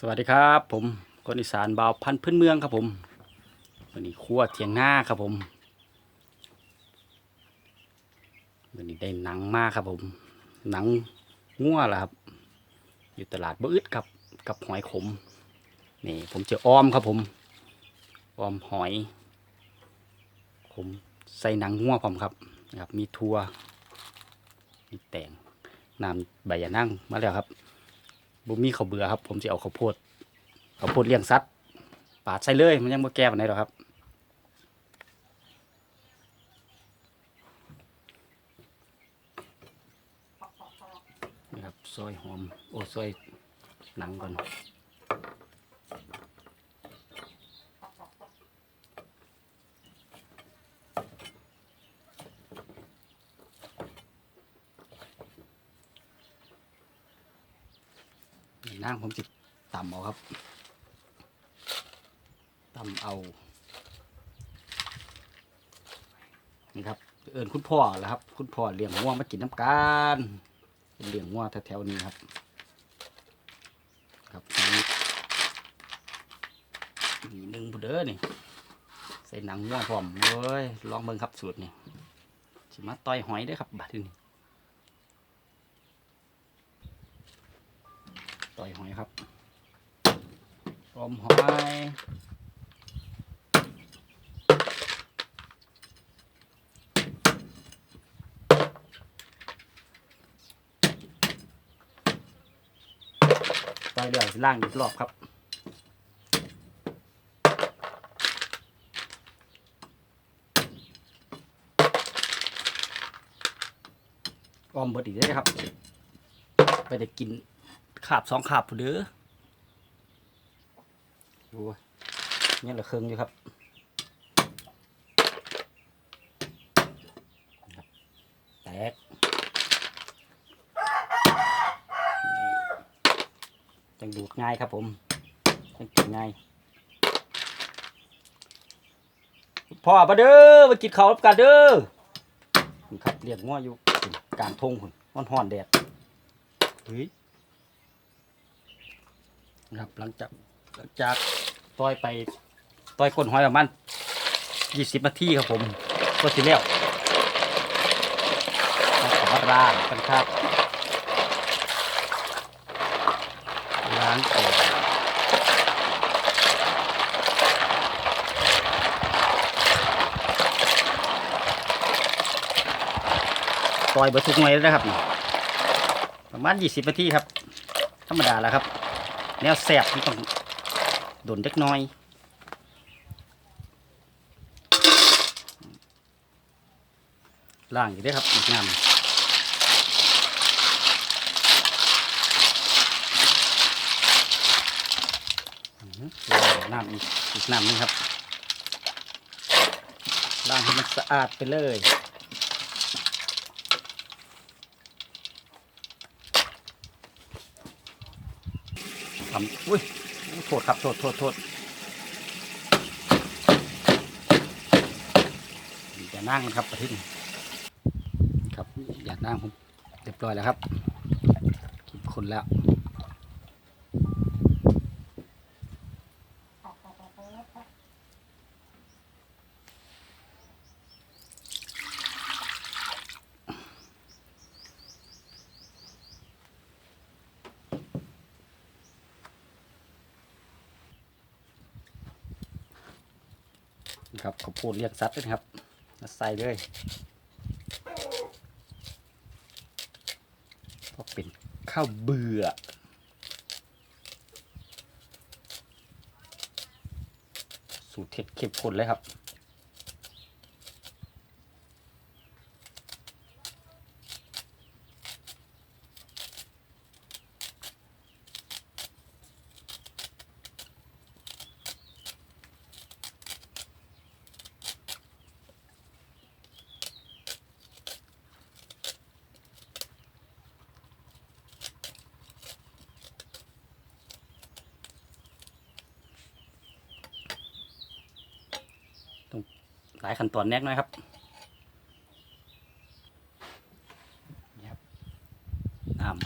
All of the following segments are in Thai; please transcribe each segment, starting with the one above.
สวัสดีครับ ผมคนอีสานบาวพันธุ์พื้นเมืองครับผมวันนี้ครัวเทียงหน้าครับผมวันนี้ได้หนังมากครับผม หนังงัวแหละครับ อยู่ตลาดบื้ดครับกับหอยขมนี่ผมเจออ้อมครับผมอ้อมหอยขมใส่หนังงัวผมครับนะครับ มีทัวมีแตงน้ำใบยะนั่งมาแล้วครับ บ่มีข้าวเบื่อครับ ผมจะเอาข้าวโพดข้าวโพดเลี้ยงสัตว์ปาดใส่เลย มันยังบ่แก่ปานใดหรอกครับนี่ครับซอยหอม โอ้ซอยหนังก่อน ผมจิต่ำเอาครับต่ำเอา นี่ครับ เอิญคุณพ่อแหล้วครับ คุณพ่อเลี้ยงง่วงมากินน้ำกันเป็นเลี้ยงง่วงแถวๆนี้ครับ ครับนี่มีหนึ่งผู้เด้อนี่ใส่หนังง่วงพร้อมเว้ยลองเบิ่งครับสูตรนี่สิมาต่อยหอยได้ครับบัดนี้ อยหอยครับอมหอยต่อยเดี๋ยวล่างอีกรอบครับออมเบิดอีกได้ครับ ไปได้กิน ขาบสองขาบผู้เด้อโอ้ยเนี่ยเหลือเครื่องอยู่ครับครับแตกนี่จังดูดง่ายครับผมจังกินง่ายพ่อมาเด้อมากินข้าวกันเด้อนี่ครับเรียกง้ออยู่กลางทงหุ่นห้อนห้อนๆแดดเฮ้ย นะครับ หลังจากหลังจากต้อยไปต้อยก้นหอยประมาณยี่สิบนาทีครับผมก็สิแล้วขอล้างกันครับล้างก่อนปล่อยเบดทุกหน่วยแล้วนะครับ ประมาณยี่สิบนาทีครับ ธรรมดาแล้วครับ แนวแสบที่ต้องโดนเล็กน้อยล่างอยู่เด้วยครับอีกน้ำน้ำอีกอีกน้ำหนึงครับล่างให้มันสะอาดไปเลย ทำอุ้ยโทษครับโทษโทษโทษอย่านั่งนะครับประเทศนี้ครับอย่านั่งผมเรียบร้อยแล้วครับกินคนแล้ว นะครับข้าวโพดเรียกซัดด้วยนะครับใส่เลยก็เป็นข้าวเบื่อสูตรเท็ดเข้มข้นเลยครับายขั้นตอนแนกนะครับนี่ครับ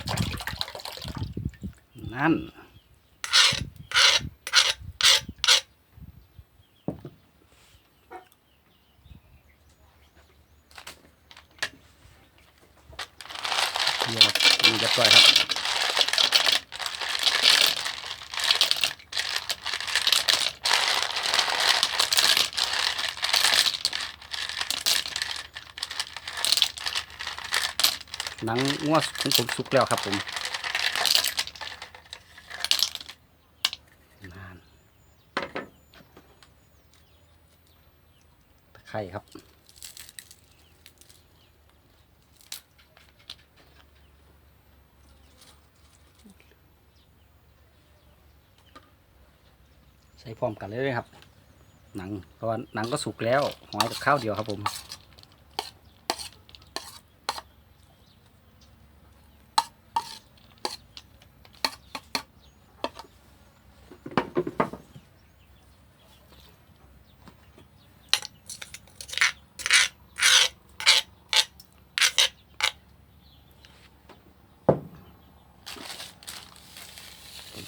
นั่นเรียบร้อยครับ หนังงัวของผมสุกแล้วครับผมนานตะไคร่ครับใส่พร้อมกันเลยครับ หนังเพราะว่าหนังก็สุกแล้วหอยกับข้าวเดียวครับผม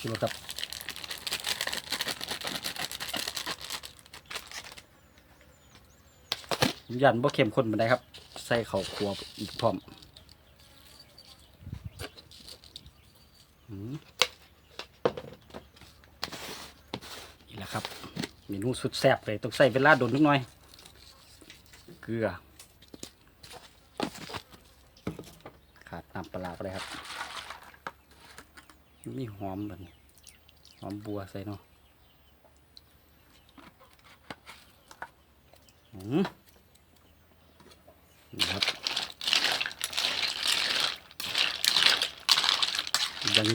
คิดว่าครับ ผม ยันบ่เข้มข้นมาได้ครับ ใส่ข้าวคั่วอีกพร้อมนี่แหละครับเมนูสุดแซ่บเลยต้องใส่เวลาโดนนิดหน่อย เกลือ ขาดน้ำปลาไปเลยครับมีหอมแบบนี้หอมบัวใส่เนาะอืมนี่ครับ ยัง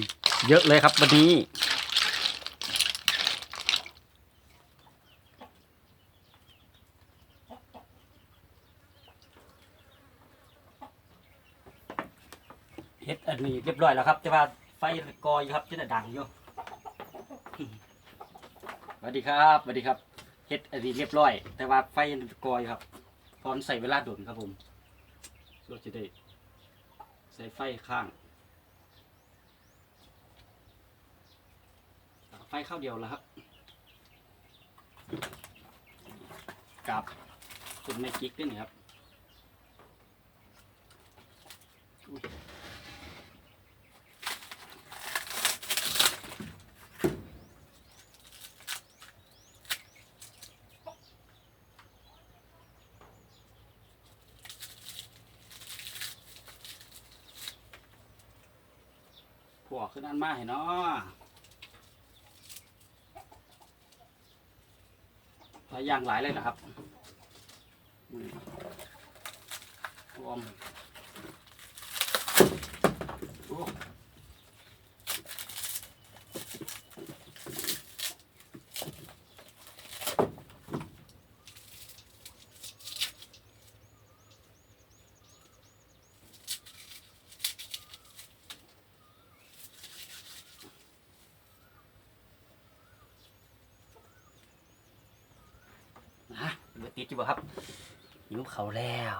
เยอะเลยครับวันนี้ เฮ็ดอันนี้เรียบร้อยแล้วครับ แต่ว่าไฟกอยครับจะด้ดังอยู่สวัสดีครับสวัสดีครับเฮ็ดอันนี้เรียบร้อย แต่ว่าไฟกอยครับพราะมันใส่เวลาโดนครับผมเราจะได้ใส่ไฟข้างไฟเข้าเดียวแล้วครับ กับคุณแม่กิ๊กด้วยนี่ครับอุ้ยพวกขึ้นอันมาให้เนาะ หลายอย่างหลายเลยนะครับรวมโอ้ฮะเดี๋ยว ติดอยู่บ่ครับหิวเขาแล้ว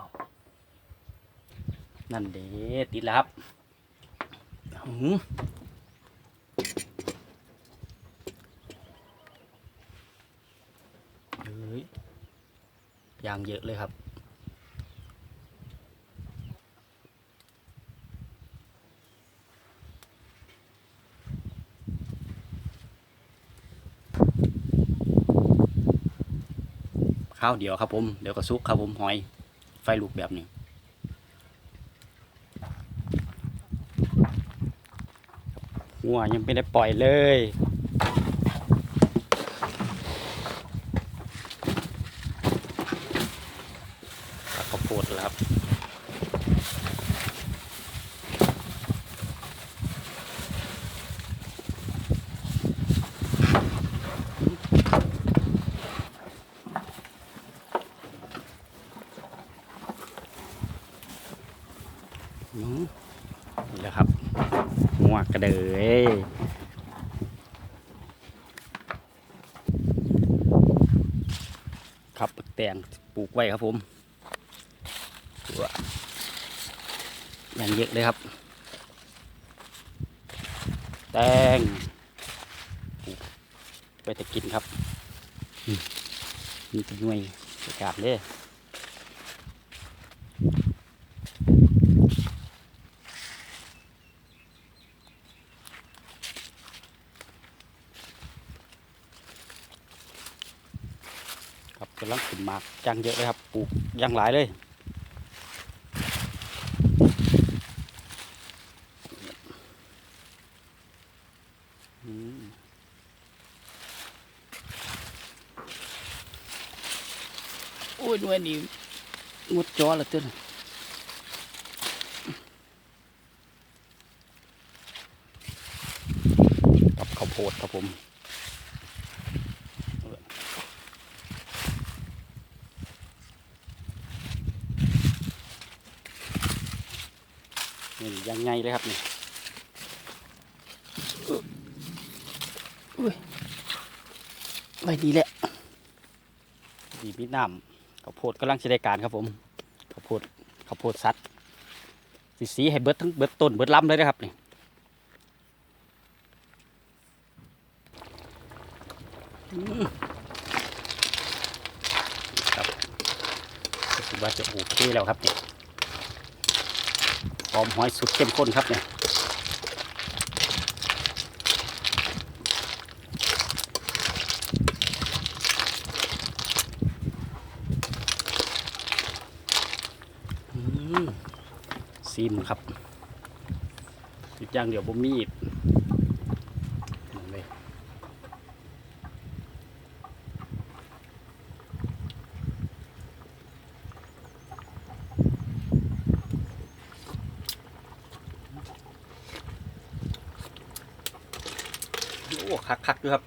นั่นเด้ติดแล้วครับหืมเฮ้ยยางเยอะเลยครับ ข้าวเดียวครับผม เดี๋ยวก็ซุกครับผมหอย ไฟลุกแบบนี้หัวยังไม่ได้ปล่อยเลยตักข้าวโพดแล้วครับ อืม นี่แหละครับหัวกระเดยครับแตงปลูกไว้ครับผมอย่างเยอะเลยครับ แตงปลูกไปจะกินครับ นี่เป็นหน่วยประกาศเลย กำลังขึ้นมากย่างเยอะเลยครับปลูกย่างหลายเลยอุ้ยด้วยนี่งดจอละเต้นกับข้าวโพดครับผม นี่ยังไงเลยครับนี่อุ้ยไว้ดีแหละ ดีมีน้ำข้าวโพดกำลังจะได้การครับผมข้าวโพดข้าวโพดสัตว์สีสีให้เบิดทั้งเบิดต้นเบิดลำเลยนะครับนี่อืมครับรู้สึกว่าจะโอเคแล้วครับเนี่ยห อมหอยสุดเข้มข้นครับเนี่ยซีมครับอย่างเดียวบ่มีดนั่นเลยโอ้คักคักๆด้วยครับ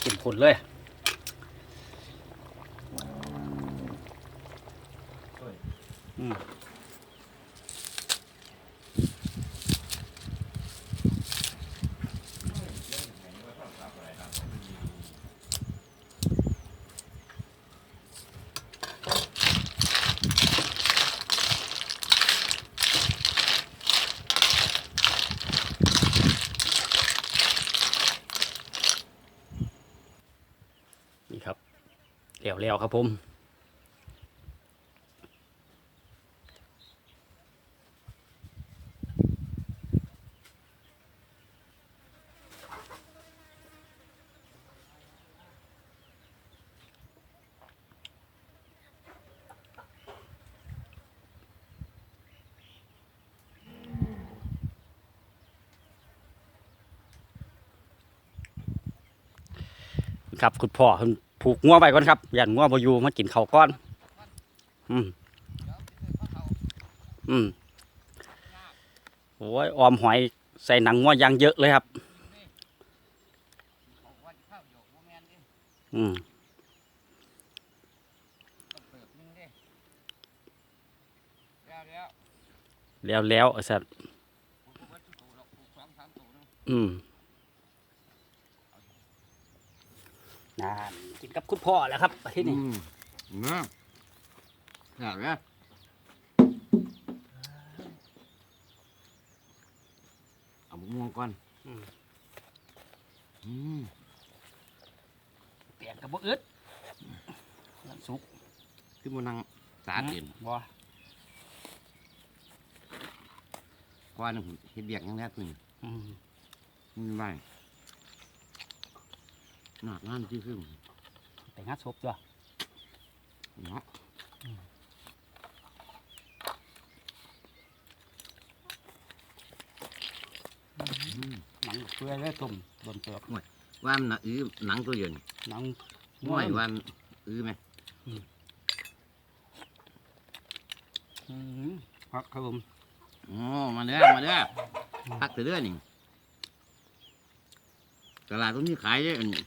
เข้มข้นเลยอืม นี่ครับ แล้วครับผมครับคุณพ่อเพิ่น ผูกงัวไปก่อนครับยันงัวบอยู่มากินเขาก้อน อืมอืมโอ้ยออมหอยใส่หนังงัวยางเยอะเลยครับ อืมแล้วแล้วไอ้สัตว์อืม นานกินกับคุณพ่อแล้วครับที่นี่อืมนะอยากนะเอาบุกม่วงก่อนอืมอืมเปลี่ยนกับบ่อึดน้ำซุปขึ้นมานั่งสาดเด่นบ่ก้อนหนึ่งเห็ดเบียกอยังแรกนี่อืมมันไม่ หนักงานที่ขึ้นแต่งัดซุปจ้ะเนาะอืมหนังเปื่อยเลยตุ่มโดนเติบว่ามันหนักอื้อหนังตัวเย็นหนังง่อยว่ามันอื้อไหมอืมครับครับผมอ๋อมาเด้อมาเด้อพักเด้อนี่ตลาดตรงนี้ขายเด้ออันนี้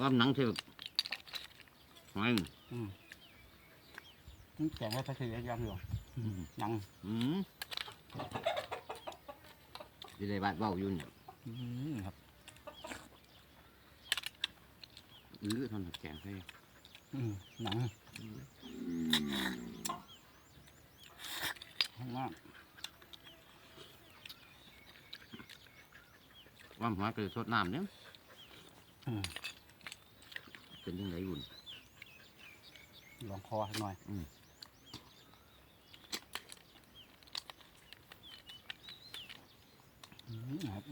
ว่าหนังเท่าหอยนี่แกงไว้พัชรียังอยู่อืมหนังอืมสิได้บาดเบาอยู่เนี่ยอืมครับอื้อทอนแกงใส่อืมหนังข้างล่างว่าหัวเกิดสดน้ำเนี่ยอืม เป็นยังไงอุ่นลองคอให้หน่อยอืมครับ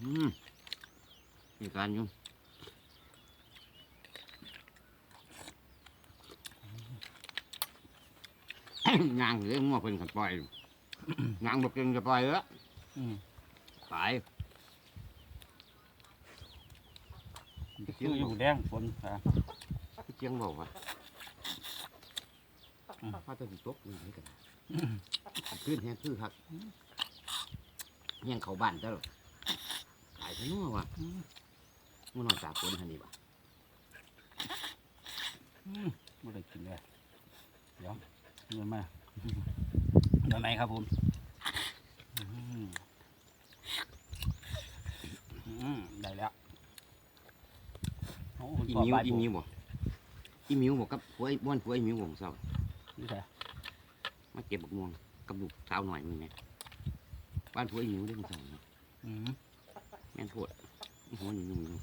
อืมมีการอยู่ย่างเหลืองัวเพิ่นขัดปล่อยหนังบอกเก่งจะปล่อยแล้วอืม ตาย คืออยู่แดงฝนอะพี่เจียงบอกว่าอืม พาจะติดตกนี่กันขึ้นแฮงคือครับเฮียงเขาบ้านเจ้าหรอตายทั้งนู้นว่ะมันนอนตากฝนทันนี้ว่ะไม่ได้กินเลยเดี๋ยวเงินมาเดี๋ยวไหนครับผมอืมอืมได้แล้วโอ้คุณอีพ่อมิวปลายอีผมมิวบอกอีมิวบอกกับผัวไอ้บ้านผัวไอ้มิวบอกเศร้านี่ใช่มาเก็บบักม่วงกับลูกสาวหน่อยมึงไงบ้านผัวไอ้มิวได้มึงเศร้าเนาะอืมแม่นโทษหัวหนึ่งยุ่งอยู่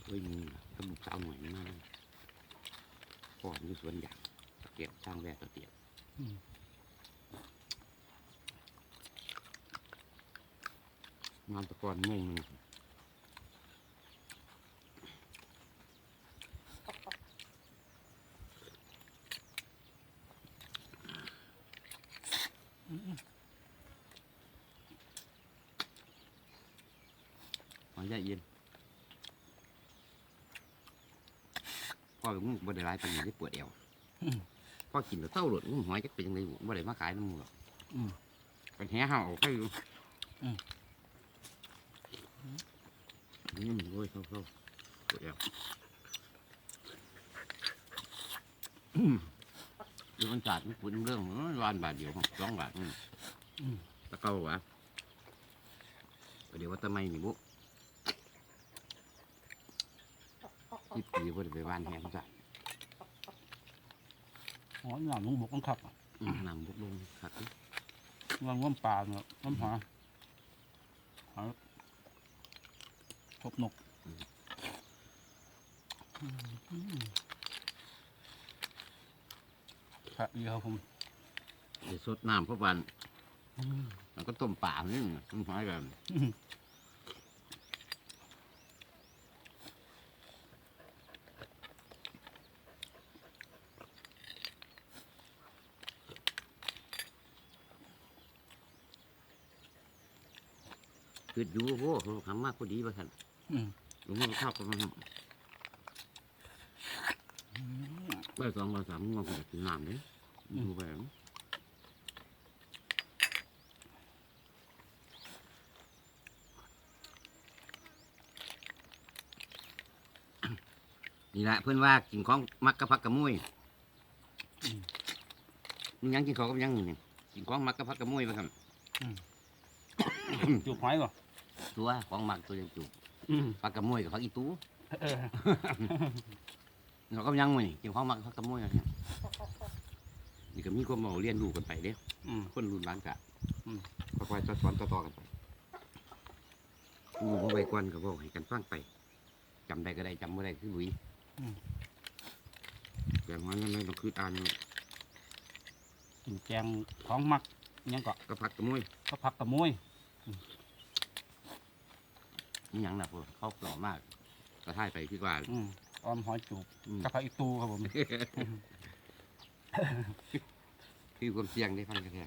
ผัวไอ้มิวกับลูกสาวหน่อยมึงมาแล้วก่อนอยู่สวนยางตะเกียบทางแวกตะเกียบงานตะกอนโมงหนึ่ง หอยใหญ่เย็นพ่อมึงบ่ได้หลายปานนี้ได้ปวดเอวพ่อกินแล้วเต้าหลดมึงหอยจะเป็นยังไงบุบ่ได้มาขายน้ำมูกหรอกอืมกันแห่ห้าออกให้อยู่อืมอืมโอ้ยเข้าเข้าปวดเอวอืมเดี๋ยวมันจัดมันปุ่นเรื่องเอ้ยวานบาทเดียวสองบาทอืมอืมตะเกาวะเดี๋ยวว่าทำไมนี่บุ ที่ปีบ่ได้ไปบ้านแหงจ้ะอ๋อหนังลุงบกต้องขับอืมนำบุกลงขัดดิวางง้มปลาเนาะง้มหาหาทบนกอืมครับดีครับผมเดี๋ยวสดน้ำเข้าไปแล้วก็ต้มป่านี่ต้มหอยกัน อืม คืออยู่โอ้โหทำมากพอดีป่ะท่านอืมหลวงพ่อข้าวก็มาไปสองวันสามวันก็กินน้ำเลยดูไปนี่แหละเพื่อนว่ากินของมักกะพักกะมุ้ยมึงยังกินของกับยังนี่กินของมักกะพักกะมุ้ยไปครับจูบหอยก่อน ตัวของมักตัวยังจูบอืมพักกะมุ้ยกับพักอีตู้เออเราก็ยังมุ้ยกินของมักพักกะมุ้ยอะไรเนี่ยนี่ก็มีความเอาเรียนรู้กันไปเด้อืม คนรุ่นหล้านกะอืม ค่อยๆสอนต่อๆกันไปหมู่บ่ไปกวนก็บอกให้กันฟังไปจำได้ก็ได้จำไม่ได้คือหลุยอย่างนั้นไม่ต้องคืออ่านกินแกงของมักอิหยังก็ก็พักกระมุ้ยก็ผักกระมวย นี่ยังนะพวกเขาหล่อมากกระท่ายไปพี่กว่าอืมออมหอยจูบอืมกระเพราอีตูครับผม คือความเสี่ยงได้พันกันแท้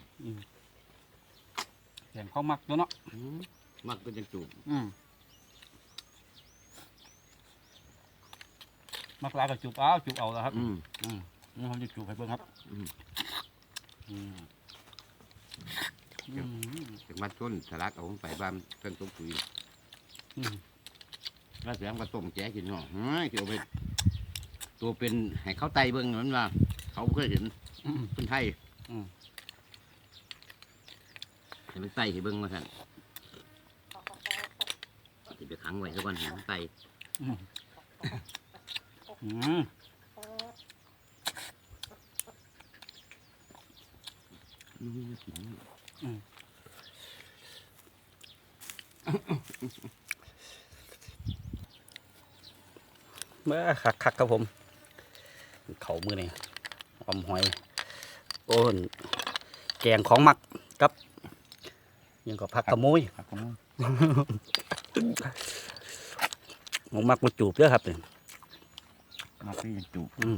แกงของมักตัวเนาะอืมมักก็จะจูบอืมมักหลายก็จูบเอาจูบเอาแล้วครับ อืม อืมนี่ผมจะจูบให้เบิ่งครับอืม อืมอืมจากมัดต้นสลักเอาไปบ้านเพิ่นต้มปุ๋ยอืม แล้วเสียงก็ต้มแจ้กินเนาะเฮ้ยเกี่ยวไปตัวเป็นให้เขาไตเบิ่งนั่นว่า เขาเคยเห็นอืมคนไทยอืมให้มันไตให้เบิ่งมาสั่นสิไปขังไว้ซะก่อนให้มันไตอืมอืม อืม เมื่อคักคักๆครับผม เขามือนี่อมหอย โอ้นแกงของมักกับ ยังก็ผักกระมุยครับผมผมมักมาจูบเด้อครับเนี่ยมาพี่จูบอืม